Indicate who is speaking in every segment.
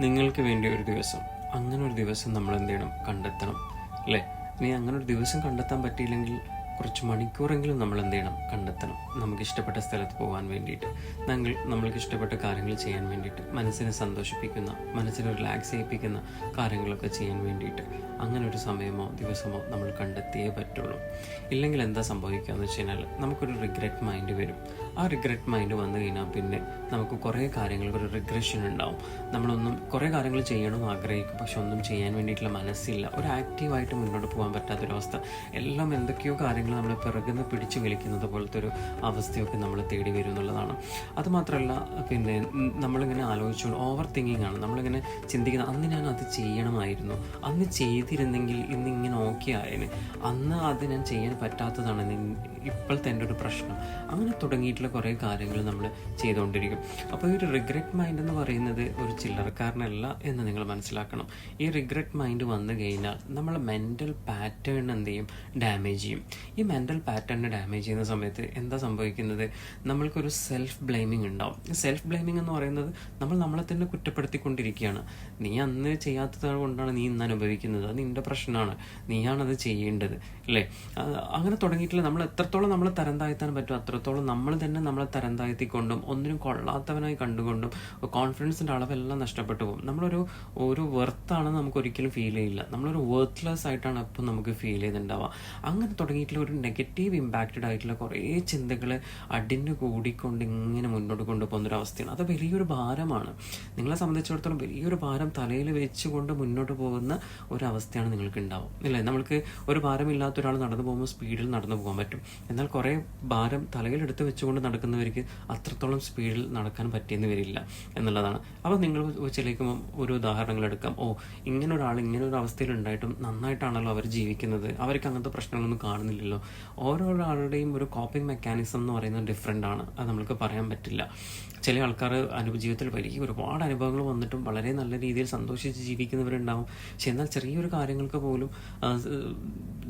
Speaker 1: നിങ്ങൾക്ക് വേണ്ടി ഒരു ദിവസം അങ്ങനെ ഒരു ദിവസം നമ്മൾ എന്ത് ചെയ്യണം? കണ്ടെത്തണം. അല്ലേ? ഇനി അങ്ങനെ ഒരു ദിവസം കണ്ടെത്താൻ പറ്റിയില്ലെങ്കിൽ കുറച്ച് മണിക്കൂറെങ്കിലും നമ്മൾ എന്ത് ചെയ്യണം? കണ്ടെത്തണം. നമുക്ക് ഇഷ്ടപ്പെട്ട സ്ഥലത്ത് പോകാൻ വേണ്ടിയിട്ട്. നമ്മൾ നമ്മൾക്ക് ഇഷ്ടപ്പെട്ട കാര്യങ്ങൾ ചെയ്യാൻ വേണ്ടിയിട്ട്. മനസ്സിനെ സന്തോഷിപ്പിക്കുന്ന മനസ്സിനെ റിലാക്സ് ചെയ്യിപ്പിക്കുന്ന കാര്യങ്ങളൊക്കെ ചെയ്യാൻ വേണ്ടിയിട്ട്. അങ്ങനെ ഒരു സമയമോ ദിവസമോ നമ്മൾ കണ്ടെത്തിയേ പറ്റുള്ളൂ. ഇല്ലെങ്കിൽ എന്താ സംഭവിക്കുക എന്ന് വെച്ച് കഴിഞ്ഞാൽ നമുക്കൊരു റിഗ്രറ്റ് മൈൻഡ് വരും. ആ റിഗ്രറ്റ് മൈൻഡ് വന്നു കഴിഞ്ഞാൽ പിന്നെ നമുക്ക് കുറേ കാര്യങ്ങൾക്ക് ഒരു റിഗ്രഷൻ ഉണ്ടാവും. നമ്മളൊന്നും കുറേ കാര്യങ്ങൾ ചെയ്യണം ആഗ്രഹിക്കും. പക്ഷെ ഒന്നും ചെയ്യാൻ വേണ്ടിയിട്ടുള്ള മനസ്സില്ല. ഒരു ആക്റ്റീവായിട്ട് മുന്നോട്ട് പോകാൻ പറ്റാത്തൊരവസ്ഥ. എല്ലാം എന്തൊക്കെയോ കാര്യങ്ങൾ നമ്മൾ പിറകുന്ന് പിടിച്ചു വലിക്കുന്നത് പോലത്തെ ഒരു അവസ്ഥയൊക്കെ നമ്മൾ തേടി വരും എന്നുള്ളതാണ്. അതുമാത്രമല്ല പിന്നെ നമ്മളിങ്ങനെ ആലോചിച്ചുകൊണ്ട് ഓവർ തിങ്കിങ് ആണ്. നമ്മളിങ്ങനെ ചിന്തിക്കുന്നത് അന്ന് ഞാൻ അത് ചെയ്യണമായിരുന്നു. അന്ന് ചെയ്തിരുന്നെങ്കിൽ ഇന്ന് ഇങ്ങനെ ഓക്കെ ആയേനെ അന്ന് അത് ഞാൻ ചെയ്യാൻ പറ്റാത്തതാണ് ഇപ്പോഴത്തെ എന്റെ ഒരു പ്രശ്നം. അങ്ങനെ തുടങ്ങിയിട്ടുള്ള കുറേ കാര്യങ്ങൾ നമ്മൾ ചെയ്തുകൊണ്ടിരിക്കും. അപ്പോൾ ഈ ഒരു റിഗ്രറ്റ് മൈൻഡ് എന്ന് പറയുന്നത് ഒരു ചില്ലറക്കാരനല്ല എന്ന് നിങ്ങൾ മനസ്സിലാക്കണം. ഈ റിഗ്രറ്റ് മൈൻഡ് വന്നു കഴിഞ്ഞാൽ നമ്മളെ മെന്റൽ പാറ്റേൺ എന്ത് ചെയ്യും? ഡാമേജ് ചെയ്യും. മെന്റൽ പാറ്റേണിനെ ഡാമേജ് ചെയ്യുന്ന സമയത്ത് എന്താ സംഭവിക്കുന്നത്? നമ്മൾക്കൊരു സെൽഫ് ബ്ലെയിമിംഗ് ഉണ്ടാവും. സെൽഫ് ബ്ലെയിമിംഗ് എന്ന് പറയുന്നത് നമ്മൾ നമ്മളെ തന്നെ കുറ്റപ്പെടുത്തിക്കൊണ്ടിരിക്കുകയാണ്. നീ അന്ന് ചെയ്യാത്തത് കൊണ്ടാണ് നീ ഇന്ന് അനുഭവിക്കുന്നത്. അത് നിന്റെ പ്രശ്നമാണ്. നീയാണത് ചെയ്യേണ്ടത്. അല്ലേ? അങ്ങനെ തുടങ്ങിയിട്ടില്ല. നമ്മൾ എത്രത്തോളം നമ്മളെ തരം താഴ്ത്താൻ പറ്റും അത്രത്തോളം നമ്മൾ തന്നെ നമ്മളെ തരം താഴ്ത്തിക്കൊണ്ടും ഒന്നിനും കൊള്ളാത്തവനായി കണ്ടുകൊണ്ടും കോൺഫിഡൻസിന്റെ അളവെല്ലാം നഷ്ടപ്പെട്ടു പോകും. നമ്മളൊരു ഒരു വെർത്താണെന്ന് നമുക്ക് ഒരിക്കലും ഫീൽ ചെയ്യില്ല. നമ്മളൊരു വർത്ത്ലെസ് ആയിട്ടാണ് അപ്പം നമുക്ക് ഫീൽ ചെയ്യുന്നുണ്ടാവുക. അങ്ങനെ തുടങ്ങിയിട്ടുള്ള ഒരു നെഗറ്റീവ് ഇമ്പാക്റ്റഡ് ആയിട്ടുള്ള കുറേ ചിന്തകൾ അടിഞ്ഞു കൂടിക്കൊണ്ട് ഇങ്ങനെ മുന്നോട്ട് കൊണ്ടുപോകുന്ന ഒരു അവസ്ഥയാണ് അത് വലിയൊരു ഭാരമാണ്. നിങ്ങളെ സംബന്ധിച്ചിടത്തോളം വലിയൊരു ഭാരം തലയിൽ വെച്ചുകൊണ്ട് മുന്നോട്ട് പോകുന്ന ഒരു അവസ്ഥയാണ് നിങ്ങൾക്ക് ഉണ്ടാവും ഇല്ലേ? നമ്മൾക്ക് ഒരു ഭാരമില്ലാത്ത ഒരാൾ നടന്നു പോകുമ്പോൾ സ്പീഡിൽ നടന്നു പോകാൻ പറ്റും. എന്നാൽ കുറേ ഭാരം തലയിൽ എടുത്ത് വെച്ചുകൊണ്ട് നടക്കുന്നവർക്ക് അത്രത്തോളം സ്പീഡിൽ നടക്കാൻ പറ്റിയെന്ന് വരില്ല എന്നുള്ളതാണ്. അപ്പോൾ നിങ്ങൾ ചിലക്കുമ്പോൾ ഒരു ഉദാഹരണങ്ങൾ എടുക്കാം. ഓ ഇങ്ങനെ ഒരാൾ ഇങ്ങനെ ഒരു അവസ്ഥയിൽ ഉണ്ടായിട്ടും നന്നായിട്ടാണല്ലോ അവർ ജീവിക്കുന്നത്. അവർക്ക് അങ്ങനത്തെ പ്രശ്നങ്ങളൊന്നും കാണുന്നില്ലല്ലോ. ഓരോ ആളുടെയും ഒരു കോപ്പിംഗ് മെക്കാനിസം എന്ന് പറയുന്നത് ഡിഫറെന്റ് ആണ്. അത് നമുക്ക് പറയാൻ പറ്റില്ല. ചില ആൾക്കാർ അനുഭവ ജീവിതത്തിൽ വലിയ ഒരുപാട് അനുഭവങ്ങൾ വന്നിട്ടും വളരെ നല്ല രീതിയിൽ സന്തോഷിച്ച് ജീവിക്കുന്നവരുണ്ടാവും. പക്ഷെ എന്നാൽ ചെറിയൊരു കാര്യങ്ങൾക്ക് പോലും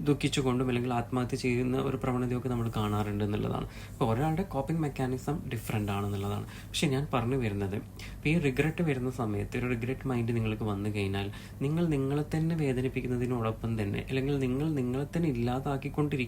Speaker 1: ദുഃഖിച്ചുകൊണ്ടും അല്ലെങ്കിൽ ആത്മഹത്യ ചെയ്യുന്ന ഒരു പ്രവണതയൊക്കെ നമ്മൾ കാണാറുണ്ട് എന്നുള്ളതാണ്. അപ്പോൾ ഒരാളുടെ കോപ്പിംഗ് മെക്കാനിസം ഡിഫറെന്റ് ആണെന്നുള്ളതാണ്. പക്ഷെ ഞാൻ പറഞ്ഞു വരുന്നത് ഇപ്പോൾ ഈ റിഗ്രറ്റ് വരുന്ന സമയത്ത് ഒരു റിഗ്രറ്റ് മൈൻഡ് നിങ്ങൾക്ക് വന്നു കഴിഞ്ഞാൽ നിങ്ങൾ നിങ്ങളെ തന്നെ വേദനിപ്പിക്കുന്നതിനോടൊപ്പം തന്നെ അല്ലെങ്കിൽ നിങ്ങൾ നിങ്ങളെ തന്നെ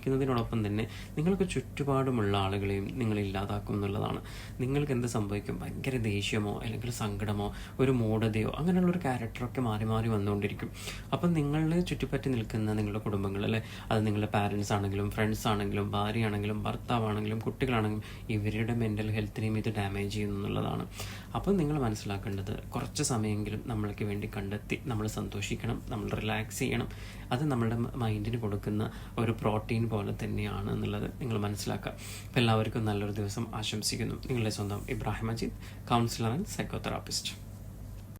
Speaker 1: ഇല്ലാതാക്കിക്കൊണ്ടിരിക്കുന്നതിനോടൊപ്പം തന്നെ നിങ്ങൾക്ക് ചുറ്റുപാടുമുള്ള ആളുകളെയും നിങ്ങൾ ഇല്ലാതാക്കും എന്നുള്ളതാണ്. നിങ്ങൾക്ക് എന്ത് സംഭവിക്കും? ഭയങ്കര ദേഷ്യമോ അല്ലെങ്കിൽ സങ്കടമോ ഒരു മൂഢതയോ അങ്ങനെയുള്ള ഒരു ക്യാരക്ടറൊക്കെ മാറി മാറി വന്നുകൊണ്ടിരിക്കും. അപ്പം നിങ്ങളെ ചുറ്റിപ്പറ്റി നിൽക്കുന്ന നിങ്ങളുടെ കുടുംബങ്ങൾ അല്ലെ? അത് നിങ്ങളുടെ പാരൻസ് ആണെങ്കിലും ഫ്രണ്ട്സ് ആണെങ്കിലും ഭാര്യയാണെങ്കിലും ഭർത്താവാണെങ്കിലും കുട്ടികളാണെങ്കിലും ഇവരുടെ മെന്റൽ ഹെൽത്തിനെയും ഇത് ഡാമേജ് ചെയ്യുന്നു എന്നുള്ളതാണ്. അപ്പം നിങ്ങൾ മനസ്സിലാക്കേണ്ടത് കുറച്ച് സമയമെങ്കിലും നമ്മൾക്ക് വേണ്ടി കണ്ടെത്തി നമ്മൾ സന്തോഷിക്കണം നമ്മൾ റിലാക്സ് ചെയ്യണം. അത് നമ്മുടെ മൈൻഡിന് കൊടുക്കുന്ന ഒരു പ്രോട്ടീൻ പോലെ തന്നെയാണ് എന്നുള്ളത് നിങ്ങൾ മനസ്സിലാക്കുക അപ്പം എല്ലാവർക്കും നല്ലൊരു ദിവസം ആശംസിക്കുന്നു. നിങ്ങളുടെ സ്വന്തം Ibrahim Ajeed counsellor and psychotherapist